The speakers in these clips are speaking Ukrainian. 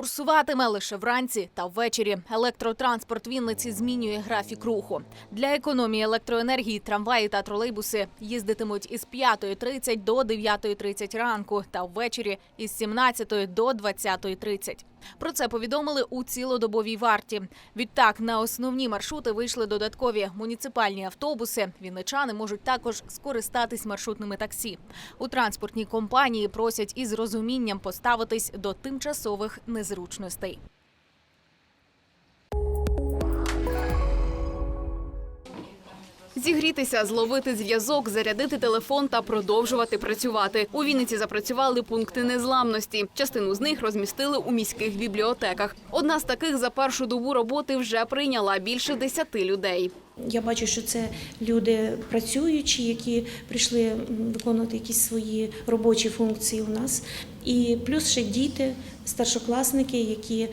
курсуватиме лише вранці та ввечері. Електротранспорт Вінниці змінює графік руху. Для економії електроенергії трамваї та тролейбуси їздитимуть із 5.30 до 9.30 ранку та ввечері із 17 до 20.30. Про це повідомили у цілодобовій варті. Відтак на основні маршрути вийшли додаткові муніципальні автобуси. Вінничани можуть також скористатись маршрутними таксі. У транспортній компанії просять із розумінням поставитись до тимчасових незручностей. Зігрітися, зловити зв'язок, зарядити телефон та продовжувати працювати. У Вінниці запрацювали пункти незламності. Частину з них розмістили у міських бібліотеках. Одна з таких за першу добу роботи вже прийняла більше десяти людей. Я бачу, що це люди працюючі, які прийшли виконувати якісь свої робочі функції у нас. І плюс ще діти, старшокласники, які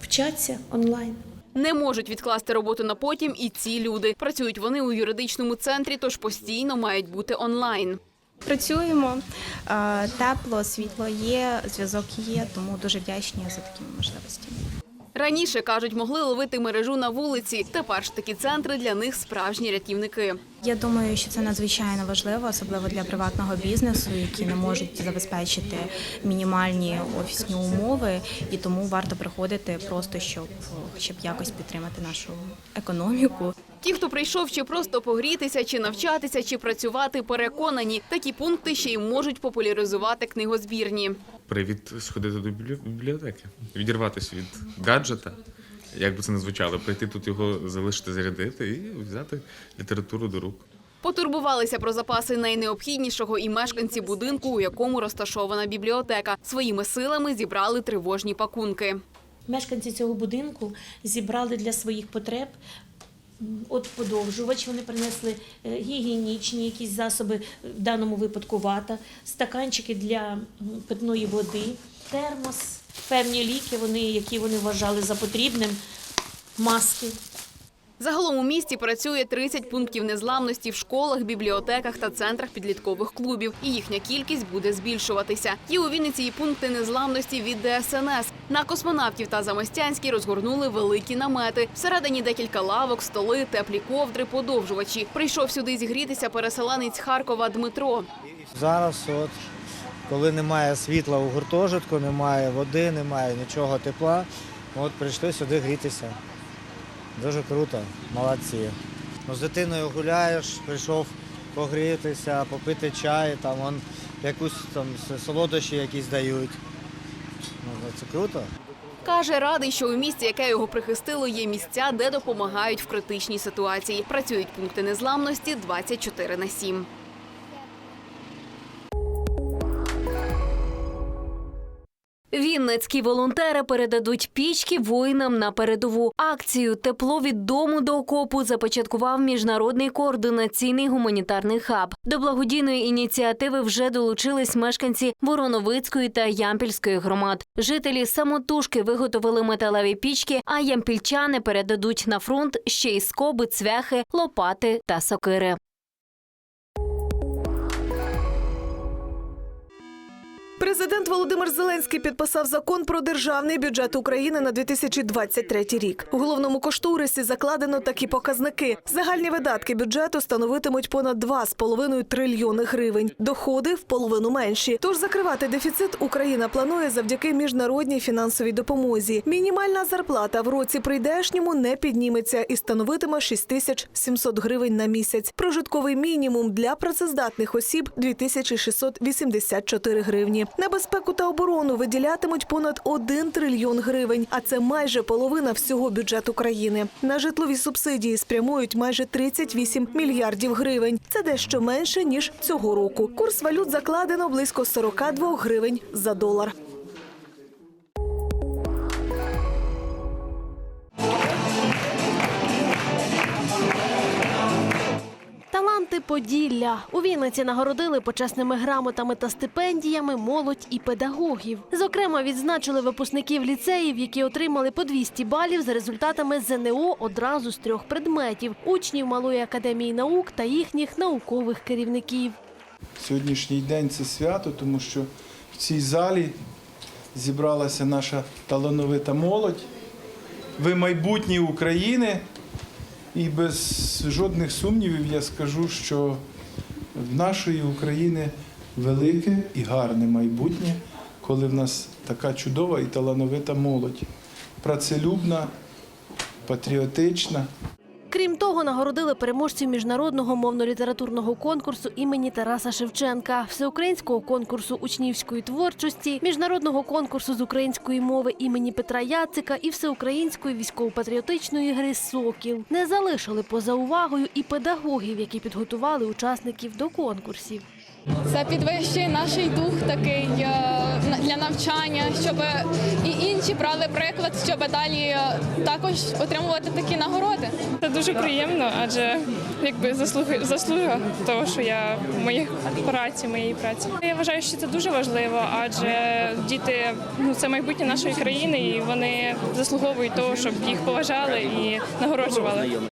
вчаться онлайн. Не можуть відкласти роботу на потім і ці люди. Працюють вони у юридичному центрі, тож постійно мають бути онлайн. Працюємо тепло, світло є, зв'язок є, тому дуже вдячні за такі можливості. Раніше кажуть, могли ловити мережу на вулиці. Тепер ж такі центри для них справжні рятівники. Я думаю, що це надзвичайно важливо, особливо для приватного бізнесу, які не можуть забезпечити мінімальні офісні умови, і тому варто приходити просто щоб, щоб якось підтримати нашу економіку. Ті, хто прийшов чи просто погрітися, чи навчатися, чи працювати, переконані, такі пункти ще й можуть популяризувати книгозбірні. Привід сходити до біблі- бібліотеки, відірватися від гаджета, як би це не звучало, прийти тут його залишити, зарядити і взяти літературу до рук. Потурбувалися про запаси найнеобхіднішого і мешканці будинку, у якому розташована бібліотека. Своїми силами зібрали тривожні пакунки. Мешканці цього будинку зібрали для своїх потреб. От подовжувач вони принесли е, гігієнічні якісь засоби, в даному випадку вата, стаканчики для питної води, термос, певні ліки, вони, які вони вважали за потрібним, маски. Загалом у місті працює 30 пунктів незламності в школах, бібліотеках та центрах підліткових клубів. І їхня кількість буде збільшуватися. Є у Вінниці і пункти незламності від ДСНС. На космонавтів та Замостянській розгорнули великі намети. Всередині декілька лавок, столи, теплі ковдри, подовжувачі. Прийшов сюди зігрітися переселенець Харкова Дмитро. Зараз, от, коли немає світла у гуртожитку, немає води, немає нічого тепла, от прийшли сюди грітися. Дуже круто, молодці. Ну, з дитиною гуляєш, прийшов погрітися, попити чай, там вон, якусь там солодощі якісь дають. Ну, це круто. Каже, радий, що у місті, яке його прихистило, є місця, де допомагають в критичній ситуації. Працюють пункти незламності 24 на 7. Вінницькі волонтери передадуть пічки воїнам на передову. Акцію Тепло від дому до окопу започаткував міжнародний координаційний гуманітарний хаб. До благодійної ініціативи вже долучились мешканці Вороновицької та Ямпільської громад. Жителі самотужки виготовили металеві пічки, а ямпільчани передадуть на фронт ще й скоби, цвяхи, лопати та сокири. Президент Володимир Зеленський підписав закон про державний бюджет України на 2023 рік. У головному кошторисі закладено такі показники. Загальні видатки бюджету становитимуть понад 2,5 трильйони гривень. Доходи в половину менші. Тож закривати дефіцит Україна планує завдяки міжнародній фінансовій допомозі. Мінімальна зарплата в році прийдешньому не підніметься і становитиме 6700 гривень на місяць. Прожитковий мінімум для працездатних осіб 2684 гривні. На безпеку та оборону виділятимуть понад 1 трильйон гривень, а це майже половина всього бюджету країни. На житлові субсидії спрямують майже 38 мільярдів гривень. Це дещо менше ніж цього року. Курс валют закладено близько 42 гривень за долар. Таланти Поділля у Вінниці нагородили почесними грамотами та стипендіями молодь і педагогів. Зокрема, відзначили випускників ліцеїв, які отримали по 200 балів за результатами ЗНО одразу з трьох предметів учнів Малої академії наук та їхніх наукових керівників. Сьогоднішній день це свято, тому що в цій залі зібралася наша талановита молодь. Ви майбутнє України. І без жодних сумнівів я скажу, що в нашої України велике і гарне майбутнє, коли в нас така чудова і талановита молодь, працелюбна, патріотична. Крім того, нагородили переможців міжнародного мовно-літературного конкурсу імені Тараса Шевченка, всеукраїнського конкурсу учнівської творчості, міжнародного конкурсу з української мови імені Петра Яцика і всеукраїнської військово-патріотичної гри Сокіл. Не залишили поза увагою і педагогів, які підготували учасників до конкурсів. Це підвищує наш дух такий е, для навчання, щоб і інші брали приклад, щоб далі е, також отримувати такі нагороди. Це дуже приємно, адже якби заслуга заслуга того, що я в моїй праці, моєї праці. Я вважаю, що це дуже важливо, адже діти ну це майбутнє нашої країни, і вони заслуговують того, щоб їх поважали і нагороджували.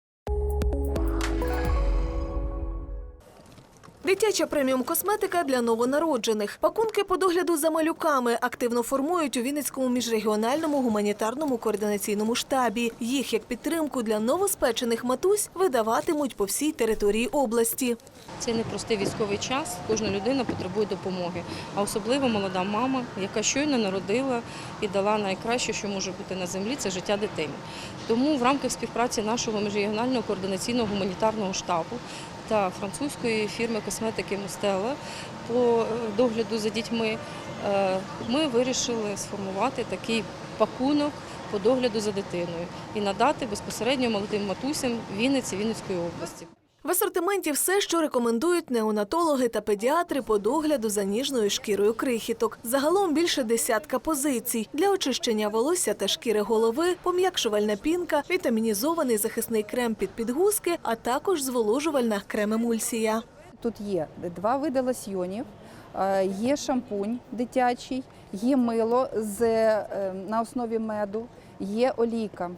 Дитяча преміум косметика для новонароджених. Пакунки по догляду за малюками активно формують у Вінницькому міжрегіональному гуманітарному координаційному штабі. Їх як підтримку для новоспечених матусь видаватимуть по всій території області. Це непростий військовий час. Кожна людина потребує допомоги, а особливо молода мама, яка щойно народила і дала найкраще, що може бути на землі, це життя дитини. Тому в рамках співпраці нашого міжрегіонального координаційного гуманітарного штабу та французької фірми косметики Мустела по е, догляду за дітьми е, ми вирішили сформувати такий пакунок по догляду за дитиною і надати безпосередньо молодим матусям Вінниці Вінницької області. В асортименті все, що рекомендують неонатологи та педіатри по догляду за ніжною шкірою крихіток. Загалом більше десятка позицій для очищення волосся та шкіри голови, пом'якшувальна пінка, вітамінізований захисний крем під підгузки, а також зволожувальна крем-емульсія. Тут є два види лосьйонів, е, є шампунь дитячий, є мило з, е, на основі меду, є олійка.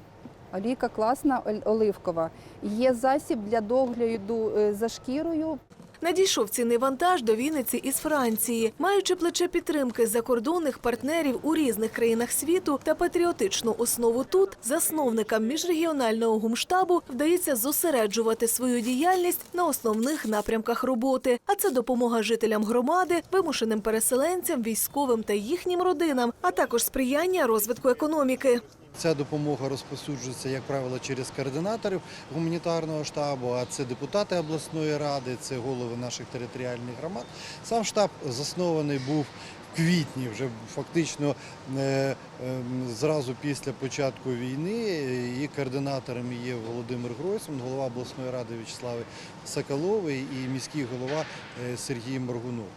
Олійка класна, оливкова. Є засіб для догляду е, за шкірою. Надійшов цінний вантаж до Вінниці із Франції, маючи плече підтримки закордонних партнерів у різних країнах світу та патріотичну основу тут, засновникам міжрегіонального гумштабу вдається зосереджувати свою діяльність на основних напрямках роботи. А це допомога жителям громади, вимушеним переселенцям, військовим та їхнім родинам, а також сприяння розвитку економіки. Ця допомога розповсюджується, як правило, через координаторів гуманітарного штабу, а це депутати обласної ради, це голови наших територіальних громад. Сам штаб заснований був в квітні, вже фактично е, ем, зразу після початку війни. Її координаторами є Володимир Гройсман, голова обласної ради В'ячеслав Соколовий і міський голова е, Сергій Моргунов.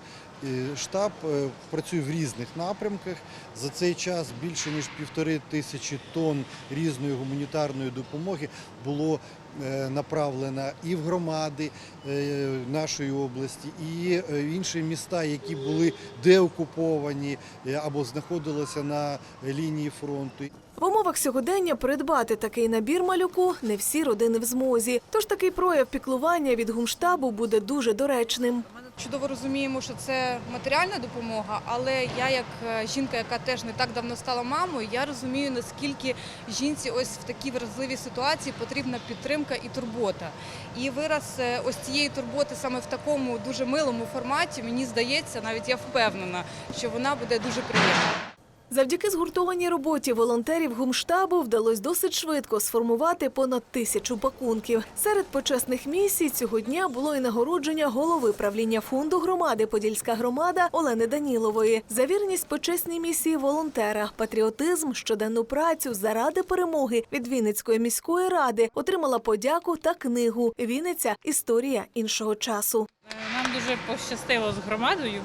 Штаб е, працює в різних напрямках. За цей час більше ніж півтори тисячі тонн різної гуманітарної допомоги було е, направлено і в громади е, нашої області, і інші міста, які були деокуповані або знаходилися на лінії фронту. В умовах сьогодення придбати такий набір малюку не всі родини в змозі. Тож такий прояв піклування від гумштабу буде дуже доречним. Чудово розуміємо, що це матеріальна допомога, але я, як е, жінка, яка теж не так давно стала мамою, я розумію, наскільки жінці ось в такій вразливій ситуації потрібна підтримка і турбота. І вираз е, ось цієї турботи саме в такому дуже милому форматі, мені здається, навіть я впевнена, що вона буде дуже приємна. Завдяки згуртованій роботі волонтерів гумштабу вдалося досить швидко сформувати понад тисячу пакунків. Серед почесних місій цього дня було і нагородження голови правління фонду громади Подільська громада Олени Данілової за вірність почесній місії волонтера, патріотизм, щоденну працю заради перемоги від Вінницької міської ради отримала подяку та книгу Вінниця історія іншого часу. Нам дуже пощастило з громадою,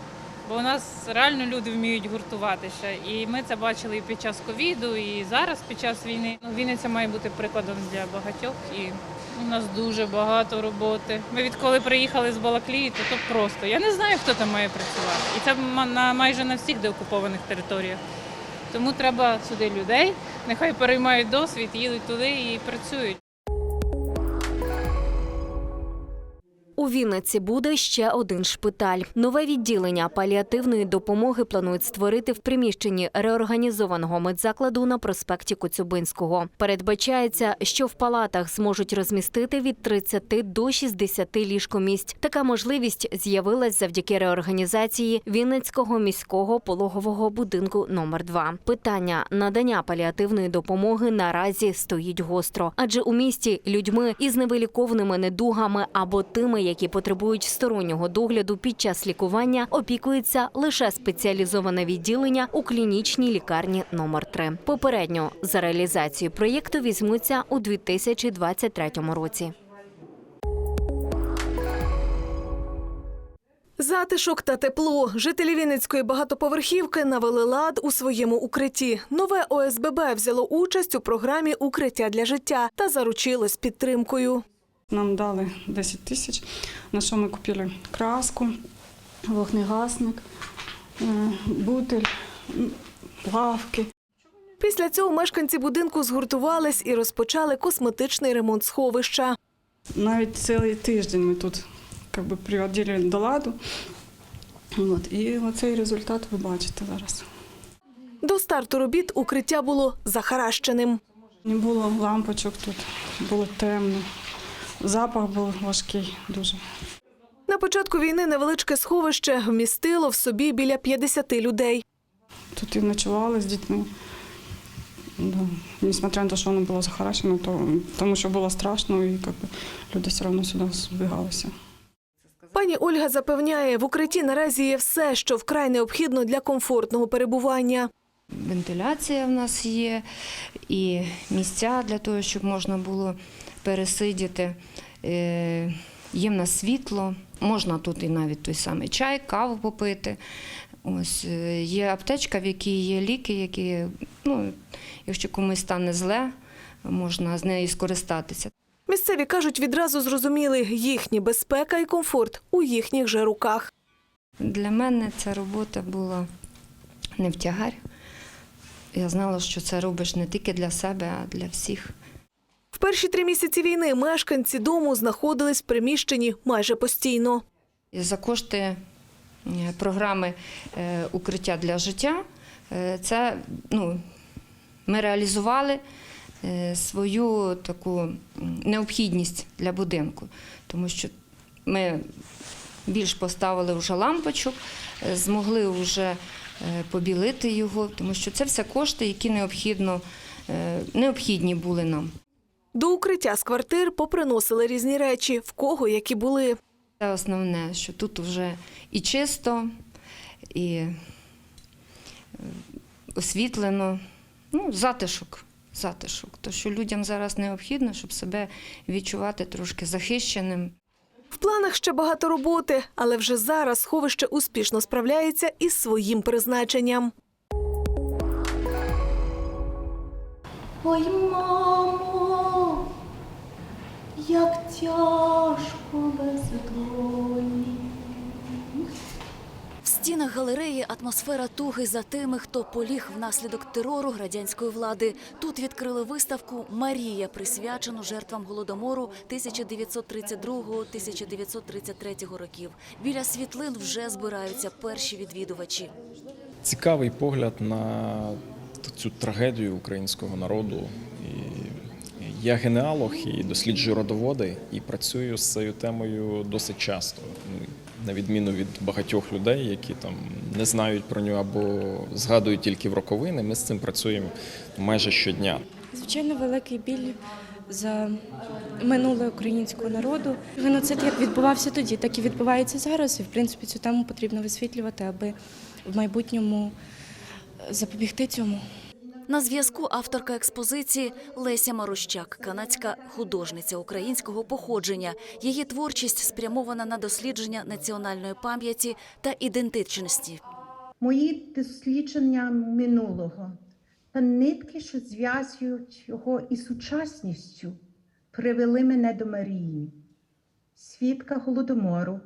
бо у нас реально люди вміють гуртуватися. І ми це бачили і під час ковіду, і зараз під час війни. Ну, Вінниця має бути прикладом для багатьох. І у нас дуже багато роботи. Ми відколи приїхали з Балаклії, то, то просто я не знаю, хто там має працювати. І це на майже на всіх деокупованих територіях. Тому треба сюди людей, нехай переймають досвід, їдуть туди і працюють. У Вінниці буде ще один шпиталь. Нове відділення паліативної допомоги планують створити в приміщенні реорганізованого медзакладу на проспекті Коцюбинського. Передбачається, що в палатах зможуть розмістити від 30 до 60 ліжкомісць. Така можливість з'явилась завдяки реорганізації Вінницького міського пологового будинку номер 2 Питання надання паліативної допомоги наразі стоїть гостро, адже у місті людьми із невиліковними недугами або тими, які потребують стороннього догляду під час лікування, опікується лише спеціалізоване відділення у клінічній лікарні номер 3 Попередньо за реалізацію проєкту візьмуться у 2023 році. Затишок та тепло. Жителі Вінницької багатоповерхівки навели лад у своєму укритті. Нове ОСББ взяло участь у програмі Укриття для життя та заручилось підтримкою. Нам дали 10 тисяч, на що ми купили краску, вогнегасник, е, бутиль, лавки. Після цього мешканці будинку згуртувались і розпочали косметичний ремонт сховища. Навіть цілий тиждень ми тут как би, приводили до ладу. От, і оцей результат ви бачите зараз. До старту робіт укриття було захаращеним. Не було лампочок тут, було темно. Запах був важкий дуже. На початку війни невеличке сховище вмістило в собі біля 50 людей. Тут і ночували з дітьми. Да. Несмотря на те, що воно було захарашено, то, тому що було страшно, і как би, люди все одно сюди збігалися. Пані Ольга запевняє, в укритті наразі є все, що вкрай необхідно для комфортного перебування. Вентиляція в нас є, і місця для того, щоб можна було пересидіти. Е, в нас світло, можна тут і навіть той самий чай, каву попити. Ось е, є аптечка, в якій є ліки, які, ну, якщо комусь стане зле, можна з нею скористатися. Місцеві кажуть, відразу зрозуміли, їхні безпека і комфорт у їхніх же руках. Для мене ця робота була не в тягар. Я знала, що це робиш не тільки для себе, а для всіх. В перші три місяці війни мешканці дому знаходились в приміщенні майже постійно. За кошти е, програми е, Укриття для життя е, це ну, ми реалізували свою таку необхідність для будинку, тому що ми більш поставили вже лампочок, змогли вже побілити його, тому що це все кошти, які необхідно, необхідні були нам. До укриття з квартир поприносили різні речі, в кого які були. Це основне, що тут вже і чисто, і е, освітлено, ну, затишок. Затишок. То, що людям зараз необхідно, щоб себе відчувати трошки захищеним. В планах ще багато роботи, але вже зараз сховище успішно справляється із своїм призначенням. Ой, мамо, як тяжко без долі. В стінах галереї атмосфера туги за тими, хто поліг внаслідок терору радянської влади. Тут відкрили виставку Марія, присвячену жертвам голодомору 1932-1933 років. Біля світлин вже збираються перші відвідувачі. цікавий погляд на цю трагедію українського народу. Я генеалог і досліджую родоводи, і працюю з цією темою досить часто. Ну, На відміну від багатьох людей, які там не знають про нього або згадують тільки в роковини, ми з цим працюємо майже щодня. Звичайно, великий біль за минуле українського народу. Геноцид як відбувався тоді, так і відбувається зараз. І в принципі цю тему потрібно висвітлювати, аби в майбутньому запобігти цьому. На зв'язку авторка експозиції Леся Марущак, канадська художниця українського походження. Її творчість спрямована на дослідження національної пам'яті та ідентичності. Мої дослідження минулого та нитки, що зв'язують його із сучасністю, привели мене до Марії, свідка голодомору,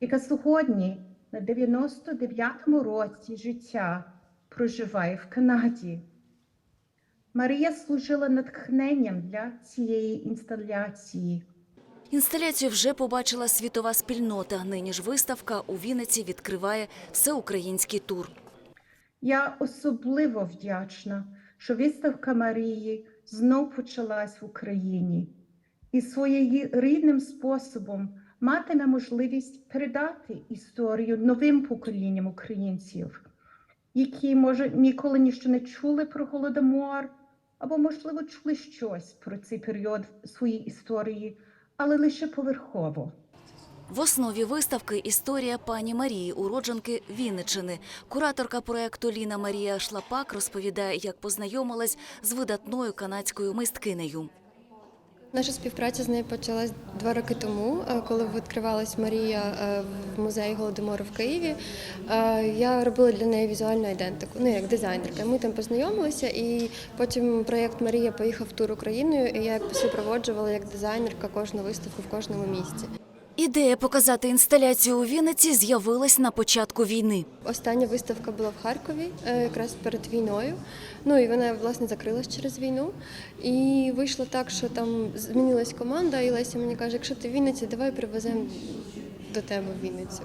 яка сьогодні на 99-му році життя проживає в Канаді. Марія служила натхненням для цієї інсталяції. Інсталяцію вже побачила світова спільнота. Нині ж виставка у Вінниці відкриває всеукраїнський тур. Я особливо вдячна, що виставка Марії знов почалась в Україні і своєю рідним способом матиме можливість передати історію новим поколінням українців, які, може, ніколи ніщо не чули про Голодомор, або, можливо, чули щось про цей період в своїй історії, але лише поверхово. В основі виставки історія пані Марії, уродженки Вінничини. Кураторка проекту Ліна Марія Шлапак розповідає, як познайомилась з видатною канадською мисткинею. Наша співпраця з нею почалась два роки тому, е, коли відкривалась Марія е, в музеї Голодомору в Києві. Е, Я робила для неї візуальну ідентику, ну як дизайнерка. Ми там познайомилися, і потім проєкт Марія поїхав в тур Україною, і я як супроводжувала як дизайнерка кожну виставку в кожному місці. Ідея показати інсталяцію у Вінниці з'явилась на початку війни. Остання виставка була в Харкові, е, якраз перед війною. Ну і вона власне закрилась через війну. І вийшло так, що там змінилась команда, і Леся мені каже, якщо ти в Вінниці, давай привеземо до тебе в Вінницю.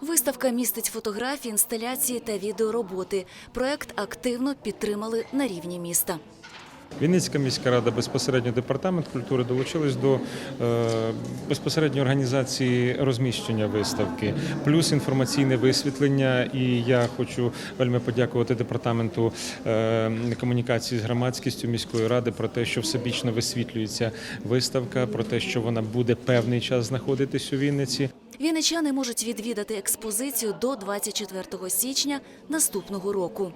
Виставка містить фотографії, інсталяції та відеороботи. Проект активно підтримали на рівні міста. Вінницька міська рада, безпосередньо департамент культури долучились до е, безпосередньо організації розміщення виставки, плюс інформаційне висвітлення. І я хочу вельми подякувати департаменту е, комунікації з громадськістю міської ради про те, що всебічно висвітлюється виставка, про те, що вона буде певний час знаходитись у Вінниці. Вінничани можуть відвідати експозицію до 24 січня наступного року.